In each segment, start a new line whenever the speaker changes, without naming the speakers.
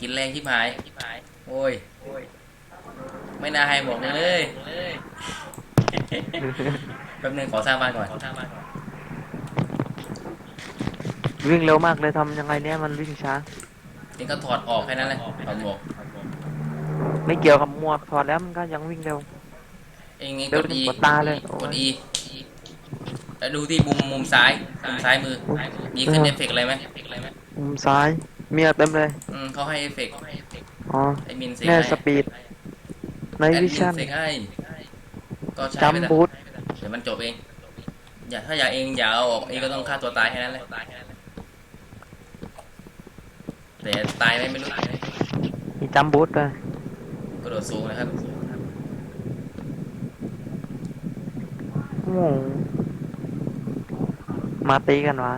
กินแรงที่หาย โอ้ย ไม่น่าให้บอกเลย แป๊บนึงขอสร้างบ้านก่อน
วิ่งเร็วมากเลยทำยังไงเนี่ยมันวิ่งช้า
นี่ก็ถอดออกแค่นั้นเลยถอดหมวก
ไม่เกี่ยวกับหมวกถอดแล้วมันก็ยังวิ่งเร็ว
เองนี่
เดี๋
ก
ยว
ด E
กดตาเลย
กด E แล้วดูที่มุมมุมซ้าย มุมซ้ายมือ มีขึ้นเอฟเฟกต์อะไรไหม
มุมซ้าย เมียเต็มเลย
อืมเขาให้เอฟเฟกต์
อ๋อ
ไอ้มินเซก
แน่
ให้
สปีดใน
แอด
วิ
มิ
ชั่น
เซกให้ก็ใช้
จั
ไป
ม
แต่
บูท
เดี๋ยวมันจบเอง อย่าถ้าอยากเองอย่าเอาออกเองก็ต้องฆ่าตัวตายแค่นั้นแหละแต่ตายไหมไม่รู้
มีจัมบูทด้วย
กระโดดสูงนะครับ
โอ้โหมาตีกันวะ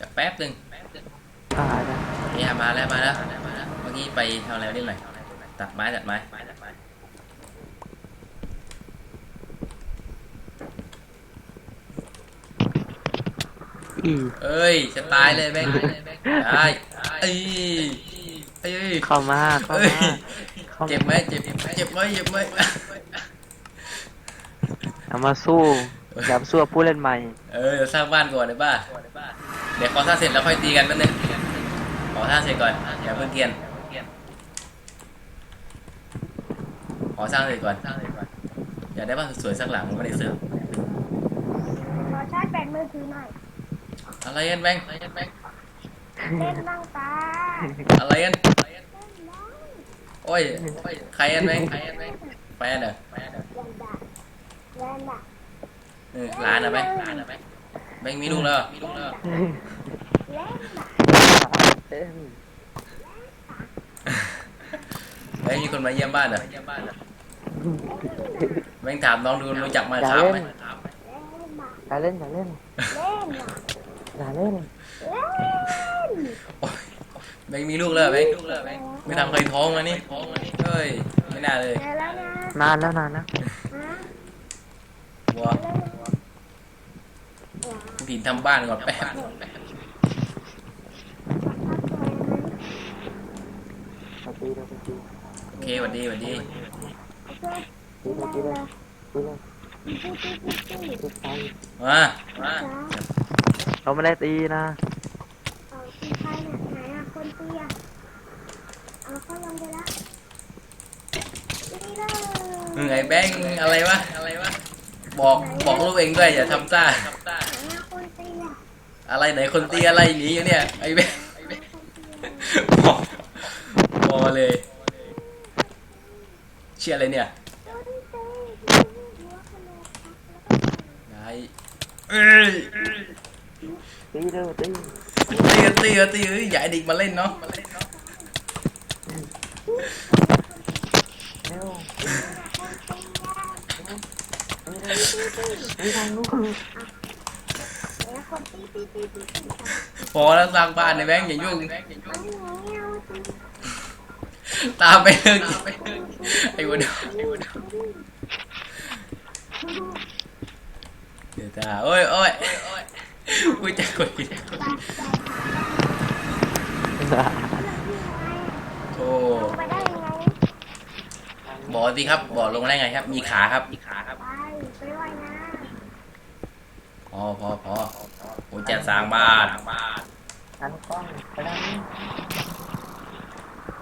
จะแป๊บหนึ่ง
ตายนะ
เนี่ยมาแล้วมาแล้วเมื่อกี้ไปทำอะไรนิดหน่อยตัดไม้ตัดไม้
อี
เอ้ยจะตายเลยแบงค์ได้เอ้ยเอ้ย
เข้ามาเข้า
เอ้ย
มาเข้า
เจ็บไหมเจ็บเจ็บไหมเจ็บไหม
เอามาสู้อย่าสู้กับผู้เล่นใหม่
เออเดี๋ยวสร้างบ้านก่อนได้ป่ะเดี๋ยวขอสร้างเสร็จแล้วค่อยตีกันแป๊บนึงข อสร้างเสร็จก่อนอย่าเพิ่งเกียนขอสร้างเสร็จก่อนอยากได้บ้านสวยๆสักหลังไม่ได้เสือก
ขอชาร์จแบตมือถือหน่อย
อะไรกันแบงค์
เล่นบ้างตา
อะไรกัน
เล่นบ้าง
โอ้ยใครกันแบงค์แฟนเหรอ
เล่นด่าเล่นด่า
เออร้านเหรอแบงค์แบงค์มีลูกแล้วเหรอ
เล่ นด่า
เอ้ย
แบงค์มีคนมาเยี่ยมบ้านเหรอแบงค์ถามน้องดูรู้จักมา
อย่า
ถาม
เล่
ไหม
น
เล่นด่า
อย่าเล่นอย่าเล่น
เล่นด่า
อย่าเล่น
เล่น
โอ้ยแบงค์มีลูกแล้วเหรอแบงค์ไม่ทำเคยท้องมานี่เฮ้ยไม่น่าเลย
เดี๋ยวแล้วนะ
นานแล้วนานนะ
ฮะ
วัวผินทำบ้านก่อนแป๊บ
สตีเลยสตี
โอเคสวัสดีสวัสดี
ตีเลยตีเลยตีเลยตีไป
มามา
เราไม่ได้ตีนะ
เอาที่ใครเนี่ยไหนอะคนเตี้ยเอาเข้าลงไปละนี่เลย
มึงไอ้แบงค์อะไรวะอะไรวะบอกบอกลูกเองด้วยอย่าทำซ่า
ไหนอะคนเตี้ย
อะไรไหนคนตีอะไรหนีอยู่เนี่ยไอ้แบงค์บอกบอกมาเลย เชื่ออะไรเนี่ย
คนเตี้ยหัวขนมครับ
ได้เอ้ย
ตีเร็วตี
ตีกันตีกันตีเอ้ยอย่าให้เด็กมาเล่นเนาะ
เร็วตีทางนู้น
แล้วคนตีตีตีตีตี
พอแล้วสร้างบ้านในแบงค์อย่ายุ่ง
อันนี้เอาตี
ตามไปเถอะไอ้วันเดี๋ยวตาโอ้ยโอ้ยกูจะกดผิดโอ้
ไปได้ยังไง
บอกสิครับบอกลงมาได้ไงครับ มีขาครับมีขาครับ
ไปไปว่ายน้
พอพอพอกูจะสร้างบ้าน
หันกล้องไปด้านนี้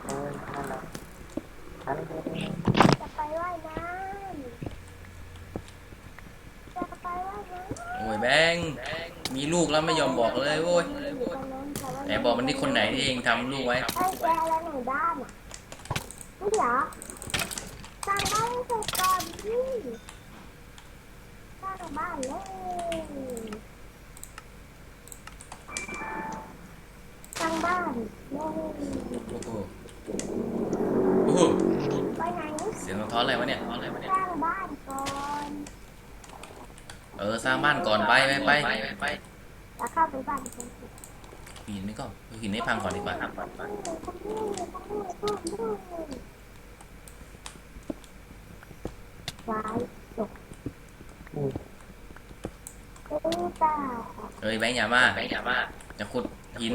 โอ้ยนั่นแหละหันไปด้านนี้ำ
จะไปว่ายน้ำจะไปว่ายน้ำ
โอ้ย แบงค์มีลูกแล้วไม่ยอมบอกเลยโว้ยไหนบอกมันที่คนไหนที่เองทำลูกไว้
ไอ้แกแล้วไหนบ้านอะไม่เหรอสร้างบ้านให้เสร็จก่อนพี่สร้างบ้านเลยสร้างบ้านเลย
โอ้โหโอ้โห
ไปไหน
เสียงสะท้อนอะไรวะเนี่ย
สร้างบ้านก่อน
เออสร้างบ้านก่อนไปไปไปไป
แล้วเข้าไปบ้านคนอื่น
หินนี่ก็หินให้พังก่อนดีกว่า
ว้ายจบ
เอ้ยแบงค์อย่ามาแบงค์อย่ามาจะขุดหิน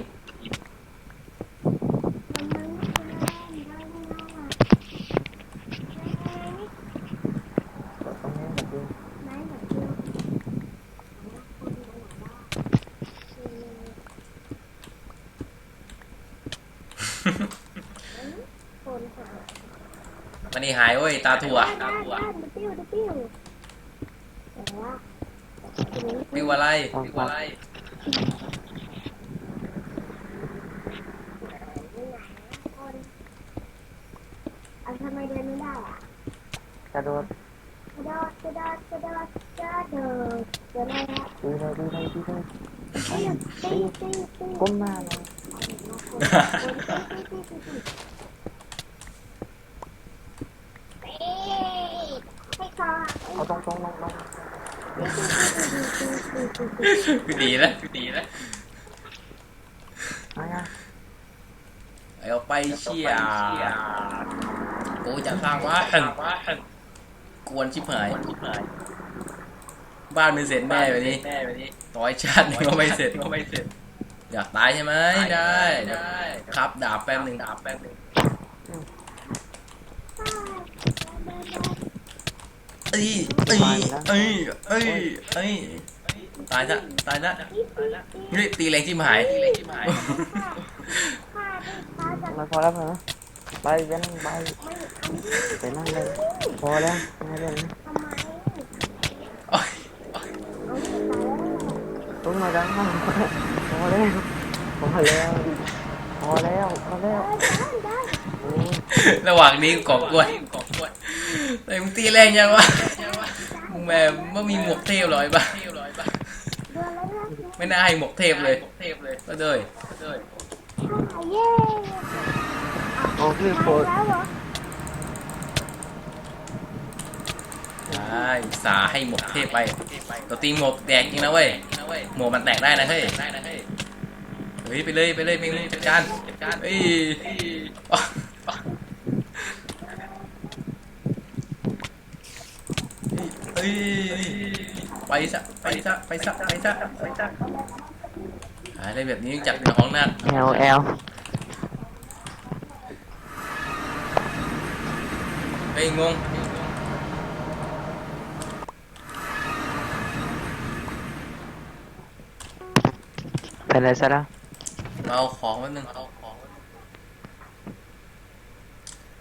คนหา
มันนี่หายเว้ย ตาถั่ว
ได้ได้ได้มันปิ้วมันปิ้วแต่ว่าทีนี้
วิวอะไรวิวอะไร
คนอันทำไมเดินไม่ได้อะ
กระโดด
กระโดดกระโดดกระโดดกระโดดเดินได้แล้ว
ดีเลยดีเลยดีเลย
ตีตีตีตี
ก้มหน้าเลย
ให้ค อ
เอาตรงตรงลงลง
คือดีแล้วคือดีแล้ว
มาอะ
เอาไปเชี่ยกูจะสร้างว่านกวนชิบหาย บ้านไม่เสร็จแน่แบบนี้ร้อยชาตินี่ก็ไม่เสร็จก็ไม่เสร็จ อยากตายใช่ไหมได้ได้ ครับดาบแป๊บหนึ่งดาบแป๊บหนึ่ง เอ้ยเอ้ยเอ้ยเอ้ยเอ้ยตายซะตายซะนี่ตีแรงชิบหายตีแรงชิบหาย
มาพอแล้วเหรอไปไปนั่งไปไปนั่งเลยพอแล้วไม่เล่นนะ
โอ๊ย
ลงมาดังมากพอแล้วพอแล้วพอแล้วพอแล้ว
ระหว่างนี้กอบกล้วยกอบกล้วยแต่มึงตีแรงยังวะมึงแม่ไม่มีหมวกเทพหรอยปะไม่น่าให้หมวกเทพเลยก็เลย
โอ้คือโคตร
แล้วเหรอ
ใช่สาให้หมวกเทพไปตัวตีหมวกแตกจริงนะเว้ยหมวกมันแตกได้นะเฮ้ยเฮ้ยไปเลยไปเลยเมงจัดการจัดการเอ้ย เฮ้ยไปซะไปซะไปซะไปซะไปซะอะไรแบบนี้จัดในห้องนั่ง
แอลแอล
เฮ้ยงง
ไปเลยซะแล้ว
มาเอาของแป๊บนึง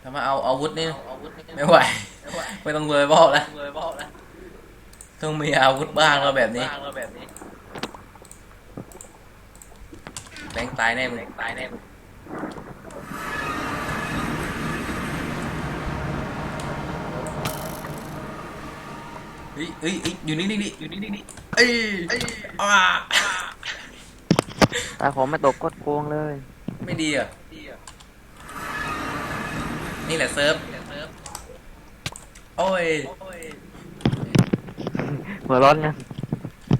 ถ้ามาเอาอาวุธนี่ไม่ไหวไม่ต้องเลยบอกแล้ว ต้องมีอาวุธบ้างแล้วแบบนี้แบงค์ตายแน่มึงตายแน่มึงเฮ้ยเฮ้ยเฮ้ยอยู่นี่นี่นี่อยู่นี่นี่นี่เอ้ยอ่า
ตาผมไม่ตกกดโกงเลย
ไม่ดีอะ นี่แหละเซิร์ฟโอ้ย
หัวร้อนยัง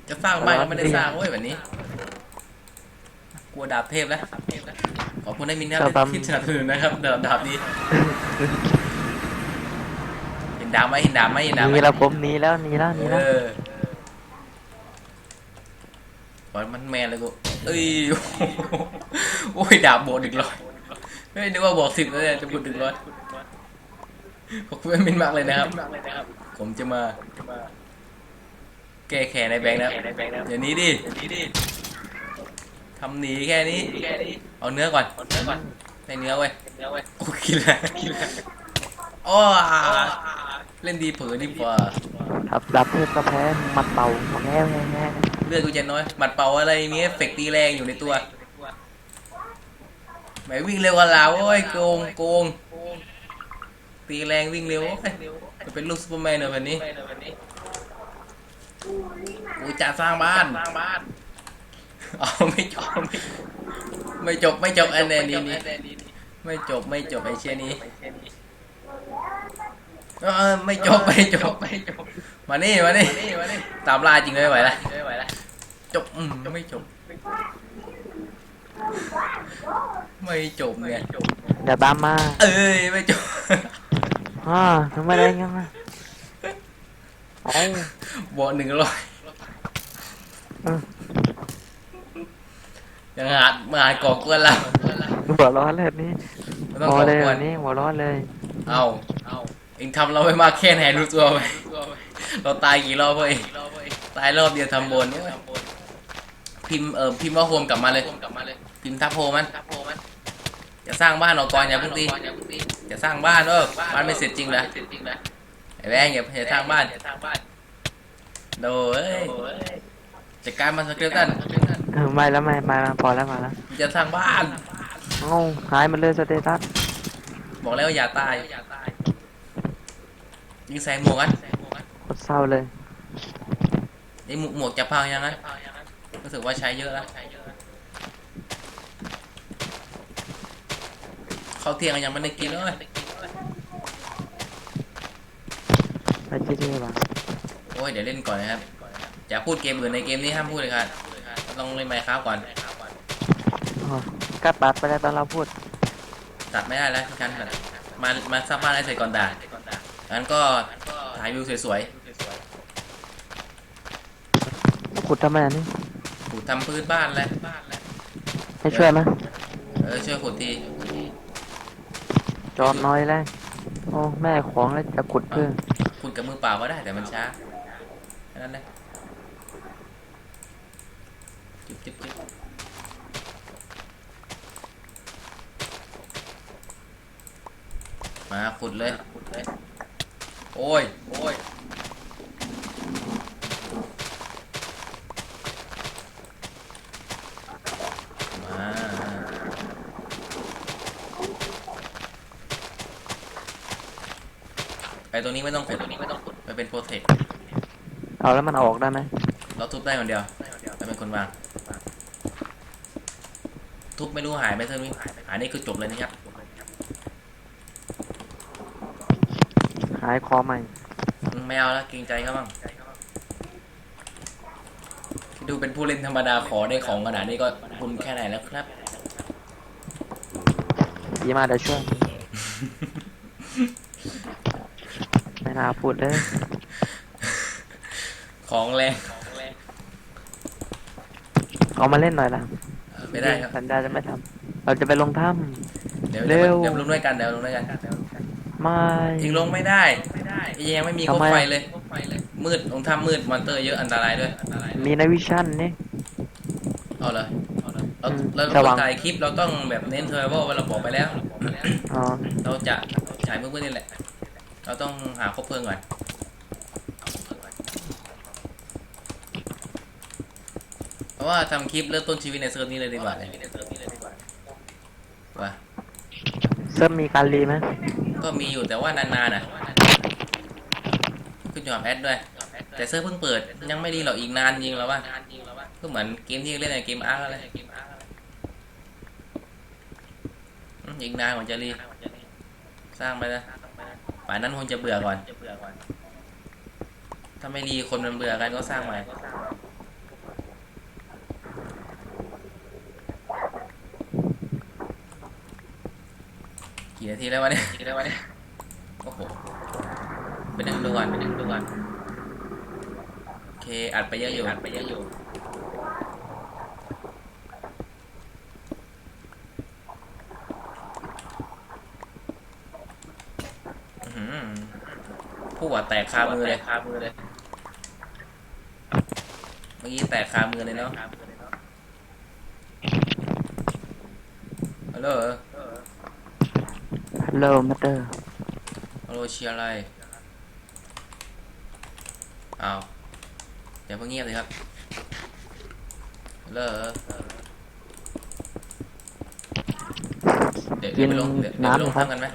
จะสร้างบ้านก็ไม่ได้สร้างเว้ยแบบนี้ กลัวดาบเทพแล้วขอบคุณได้มินนะครับที่สนับสนุนนะครับดาบดาบนี้เห็นดาบไหมเห็นดาบไหมเห็นดาบไหม
หนีแล้วผมหนีแล้วหนีแล้วหนี
เอ
แล้ว
อก่อนมันแมนเลยกูเอ้ยโอ้ยดาบบวกหนึ่งร้อยเฮ้ยนึกว่าบวกสิบแล้วเนี่ยจะบวกหนึ่งร้อยขอบคุณมินมากเลยนะครับ ผมจะมา แก้แค้นในแบงค์นะครับเดี๋ยวนี้ดิทำหนีแค่นี้ เอาเนื้อก่อนใส่เนื้อไว้ยกูกินแล้วกินแล้วอ้อเล่นดีเผลอดีกว่า
ทับดับเทพกระแพ้มัดเต่าแง่แง่แง่
เลือดกูจะน้อยหมัดเป่าอะไรมีเอฟเฟกต์ตีแรงอยู่ในตัวแหมวิ่งเร็วกว่าเราโอ้ยโกงโกงตีแรงวิ่งเร็วโอ้ยจะเป็นลูกซูเปอร์แมนเหรอแบบนี้ กูจะสร้างบ้านเอาไม่จบไม่จบไม่จบอันนี้นี่ไม่จบไม่จบไอเชี่ยนี้เออไม่จบไม่จบไม่จบมานี่มานี่ตามล่าจริงเลยไม่ไหวละจบอืมไม่จบ ไม่จบเนี่ย
อย่าตามมา
เอ้ยไม่จบ
อ่าทำไมได้ยังไง ไอ้
บอหนึ่งร้อย
อืม
ยังหาดมาหาก่อกวนเรา
หัวร้อนเลยนี่
ไม่ต้อง
พอ
ก่อ
เลย
กว
วันนนี้หัวร้อนเลย
เอาเองทำเราไม่มากแค่ไหนรู้ตัวไหมเราตายกี่รอบเว้ยตายรอบเดียวทำบนเนี่ยพิมพ์เออพิมพ์ว่าโฮมกลับมาเลยพิมพ์ทับโฮมันจะสร้างบ้านออกก่อนอย่าเพิ่งตีจะสร้างบ้านเออบ้านไม่เสร็จจริงเหรอ ไอ้แบงค์อย่าอย่าสร้างบ้านโดเอ้ยจัดการมันสเกลตัน
เออไม่แล้วไม่ไม่มาพอแล้วมาแล้ว
จะสร้างบ้าน
เอ้าหายหมันเลยสเตตัส
บอกแล้วว่าอย่าตายยิงใส่หมวกกัน
โคตรเศร้าเลย
นี่หมวกหมวกจะพังยังไงรู้สึกว่าใช้เยอะแล้วเข้าวเที่ยงยังไม่ได้กินเลย
ไปจี เท่ว่ะ
โอ้ยเดี๋ยวเล่นก่อนนะครับอย่าพูดเกมอื่นในเกมนี้ห้ามพูดเลยครับต้องเล่นไมค์ครับก่อน
อ๋อก็ตัดไปแล้วตอนเราพูด
ตัดไม่ได้แล้วกันมามาสร้างบ้านให้เสร็จก่อนด่างั้นก็ถ่ายวิวสวย
ขุดทำไมอันนี้
ๆถูทำพื้นบ้านแล้ว
ให้ช่วยไหม
เออช่วยขุดที
จอมน้อยแล้วโอ้แม่ของแล้วจะขุดเพิ่ม
ขุด กับมือเปล่าก็ได้แต่มันช้าแค่นั้นเลยจิ๊บจิ๊บจิ๊บมาขุดเลย โอ้ย โอ้ยมาไอ ตัวนี้ไม่ต้องขุดตัวนี้ไม่ต้องขุดมันเป็นโปรเทค
เอาแล้วมันออกได้ไหม
เราทุบได้คนเดียวเราเป็นคนวาง ทุบไม่รู้หายไหมเธอนี่หายนี่คือจบเลยนะครับ
หายคอใหม่
อืมไม่เอาแล้วเกรงใจเขาบ้างดูเป็นผู้เล่นธรรมดาขอได้ของขนาดนี้ก็คุณแค่ไหนแล้วครับ
ดีมากเดี๋ยวช่วย ไม่น่าพูดเลย
ของแรง
เอามาเล่นหน่อยล่ะ
ไม่ได้ครับ
สัญญาจะไม่ทำเราจะไปลงถ้
เดี๋ยว
เร็
เดี๋ยว
ว
เดี๋ยวลงด้วยกันเดี๋ยวลงด้วยกันำ
ไม่
ยิงลงไม่ได้ยังไม่มีครบ
ทำไม
ไฟเลย มืดลงถ้ำมืดมอนเตอร์เยอะอันตรายด้วย
มีในวิชั่นนี่
เอาเลยเรา
อืม
เรา
สว่าง
ถ่ายคลิปเราต้องแบบเน้นเทอร์โบว่าเราบอกไปแล้ว
อ๋อ
เราจะฉายมืดๆนี่แหละ เราต้องหาคบเพลิงก่อนเพราะว่าทำคลิปเริ่มต้นชีวิตในเซิร์ฟนี้เลยดีกว่าเลยว่า
เซิร์ฟมีการรีไหม
ก็มีอยู่แต่ว่านานๆน่ะขึ้นอยู่กับแอดด้วย แต่เซิร์ฟเพิ่งเปิดยังไม่ดีหรอกอีกนานจริงแล้วว่าก็เหมือนเกมที่เล่นในเกมอาร์อะไรอืมอีกนานกว่าจะรีสร้างไปนะ ป่านนั้นคงจะเบื่อก่อน ถ้าไม่รีคนมันเบื่อกันก็สร้างใหม่ กี่นาทีแล้ววะเนี่ยกี่แล้ววะเนี่ย โอ้โหไปนั่งดูก่อนไปนั่งดูก่อนโอเค อัดไปเยอะอยู่ อัดไปเยอะอยู่ อื้อหือ ผู้ว่าแตกคามือเลยคามือเลยเมื่อกี้แตกคามือเลยเนาะฮัลโหล
ฮัลโหลมาเตอร์
ฮัลโหลเชียร์อะไรอ้าวอย่าเพิ่งเงียบเลยครับฮัลโหลเดี๋ยวเดี๋ยวไปลงเดี๋ยวเดี๋ยวไปลงถ้ำกันไหม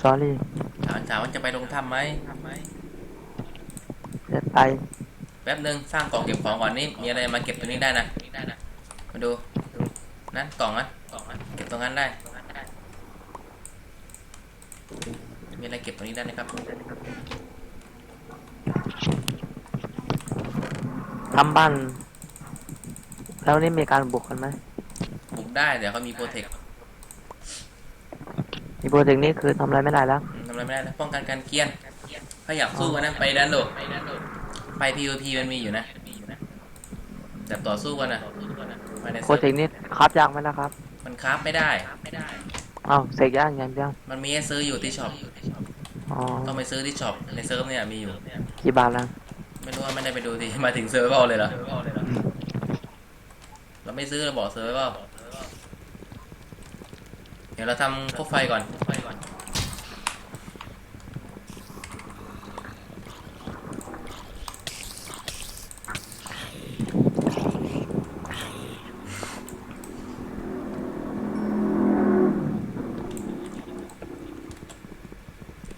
สอรี่
ถามถามว่าจะไปลงถ้ำไหม
จะไป
แป๊บนึงสร้างกล่องเก็บของก่อนนี่มีอะไรมาเก็บตรงนี้ได้นะมาดูนั่นกล่องนั้นเก็บตรงนั้นได้ มีอะไรเก็บตรงนี้ได้นะครับ
ทำบ้าน แล้วนี่มีการบุกกันไหม
บุกได้แต่เขามีโปรเทค
มีโปรเจกต์นี้คือทำอะไรไม่ได้แล้ว
ทำอะไรไม่ได้นะป้องกันการเกรียน ถ้าอยากสู้กันนะไปดันโดไป PVP มันมีอยู่นะแต่ต่อสู้กันนะภายใน
โปร
เซิร์ฟ
เจกต์นี้ครับยากไหมล่ะครับ
มันคราฟไม่ได้
อ้าวเสกย่างอย่างเดียว
มันมีให้ซื้ออยู่ที่ช็อป
อ๋อ
ต้องไปซื้อที่ช็อป ในเซิร์ฟเนี่ยมีอยู่
กี่บาทละ
ไม่รู้ว่าไม่ได้ไปดูทีมาถึงเซิร์ฟเวอร์เลยเหรอ เราไม่ซื้อเราบอกเซิร์ฟเวอร์ ดี๋ยวเราทำคบไฟก่อน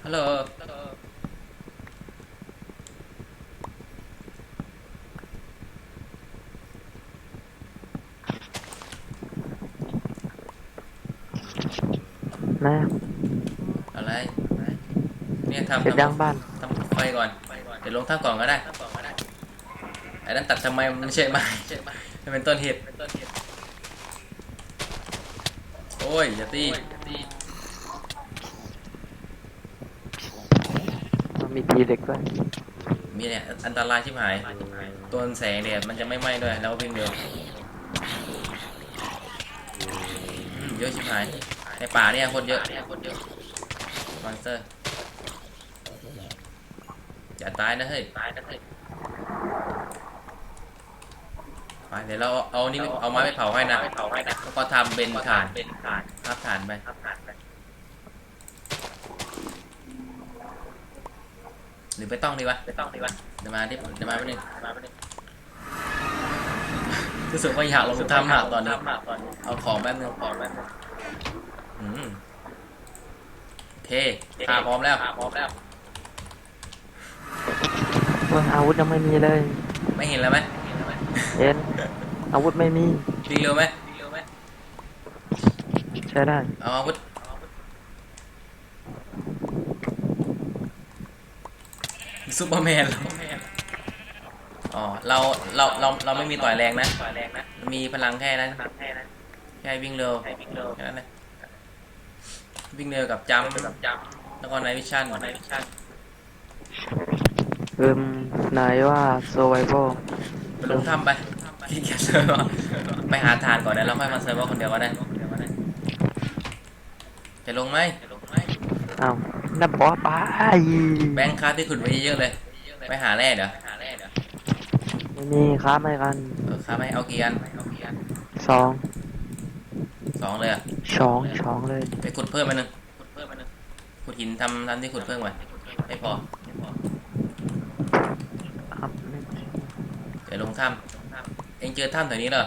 ฮัลโหล
นะ
อะไรเนี่ยทำ
เสร็จยังบ้าน
ทำไฟก่อน เดี๋ยวลงท่าก่อนก็ได้ไอ้นั่นตัดทำไมมันไม่ใช่ไม้มันเป็นต้นเหตุโอ้ยอย่าตี
มันมีทีเด็กด้วย
มีเนี่ยอันตรายชิบหาย ตัวแสงเนี่ยมันจะไม่ไหม้ด้วยแล้วก็วิ่งเร็วอืมเยอะชิบหาย ในป่าเนี่ยคนเยอะมอนสเตอร์อย่าตายนะเฮ้ยไปเดี๋ยวเราเอานี่ไปเอาไม้ไปเผาให้นะแล้วก็ทำเป็นฐานภาพฐานไปหรือไม่ต้องดีวะไม่ต้องดีวะเดี๋ยวมาที่เดี๋ยวมาแป๊บนึงรู้สึกว่าอยากลงทำหนักตอนนี้เอาของแป๊บนึงของแป๊บนึง อืมโอเคผ้าพร้อมแล้วพร้อมแล้ว
เมื่ออาวุธยังไม่มีเลย
ไม่เห็นแล้วไหม
เอ็น อาวุธไม่มี
วิ่งเร็วไหม
ใช้ได้
เอาอาวุธซูเปอร์แมนเหรออ๋อเราเราเราเราไม่มีต่อยแรงนะ มีพลังแค่นั้นแค่วิ่งเร็วแค่นั้นนะ วิ่งเร็วกับจัมป์แล้วก็ไนวิชั่น
เอิมนายว่า survival
ไปลงถ้ำไปขี้เกียจเซิร์ฟอะไปหาทานก่อนนะแล้วค่อยมาเซิร์ฟว่าคนเดียวก็ได้ จะลงไหม
อ้าวนับบอสไป
แบงค์คาร์ดที่ขุดไว้เยอะๆเลย ไปหาแร่เดี๋ยว
ไม่มีครับไม่กัน
เออครับไหมเอากี่อัน
สอง
สองเลยอะ
สองสองเลย
ไปขุดเพิ่มมาหนึ่งขุดหินทำทำที่ขุดเพิ่มไว้ไม่พอ
ครับ
เดี๋ยวลงถ้ำเองเจอถ้ำแถวนี้เหรอ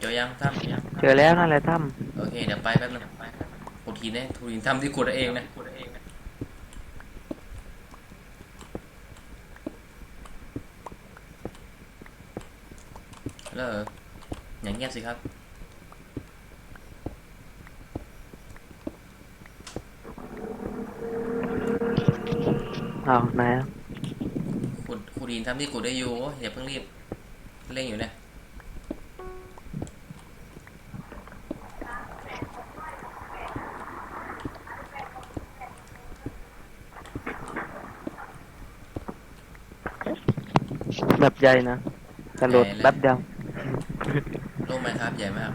เจอยังถ้ำ
เจอแล้วนั่นแหละถ้
โอเคเดี๋ยวไปแป๊บนึงขุดหินเนี่ยขุดหินทำที่ขุดเอาเองนะแล้วเหร ออย่างเงียบสิครับำ
อ้าวไหนอะ
ขุดขุดหินทำที่ขุดได้อยู่โอ้ยอย่าเพิ่งรีบเร่งอยู่นะ
แบบใหญ่นะกระโดดแป๊บเดียว
โลกไหมครับใหญ่มาก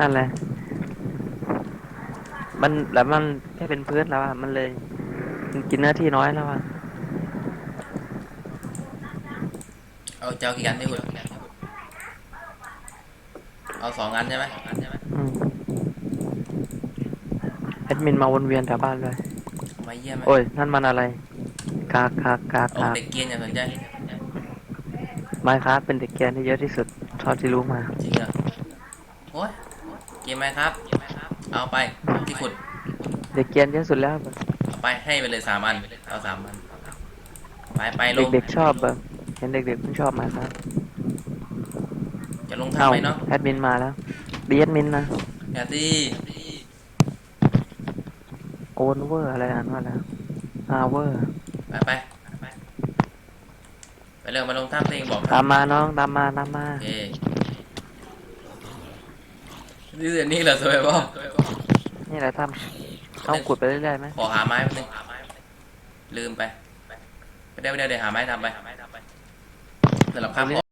นั่นแหละ มันแล้วมันแค่เป็นพื้นแล้วอะมันเลยมันกินเนื้อที่น้อยแล้วอะ
เอาเจ้ากี่อันที่ขุดเอาสองอันใช่ไหม
อืมแอดมินมาวนเวียนแถวบ้านเลย
มาเยี่ยมไหม
โอ้ย นั่นมันอะไร กากกากกาก
เอา
กาก
เด็กเกียนอย่าสนใจ
ไม้ครับเป็นเด็กแกนที่เยอะที่สุด เท่าที่รู้มา
จริงเหรอโอ้ยเกมไหมครับ เอาไปที่ขุด
เด็กแกนเยอะสุดแล้ว
เอาไปให้ไปเลยสามอัน เอาสามอัน ไปไปลง
เด็กๆชอบแบบเห็นเด็กๆมันชอบไม้ครับ
จะลง
เอ้า
ทำไหมเนาะ
แอดมินมาแล้วดีแอดมินนะ
อย่าตี
โอนเวอร์อะไรอ่านว่าอะไรอาเวอร์
ไปไปไปไป เร็วมาลงถ้ำตัวเองบอก
ตามมาน้องตามมาตามมา
โอเคนี่เดี๋ยวนี้เหรอสวยป่ะ
นี่แหละทำต้องขุดไปเรื่อยๆไหม
ขอหาไม้แป๊บนึงลืมไปไปเดี๋ยวเดี๋ยวเดี๋ยวหาไม้ทำไปสำหรับข้าม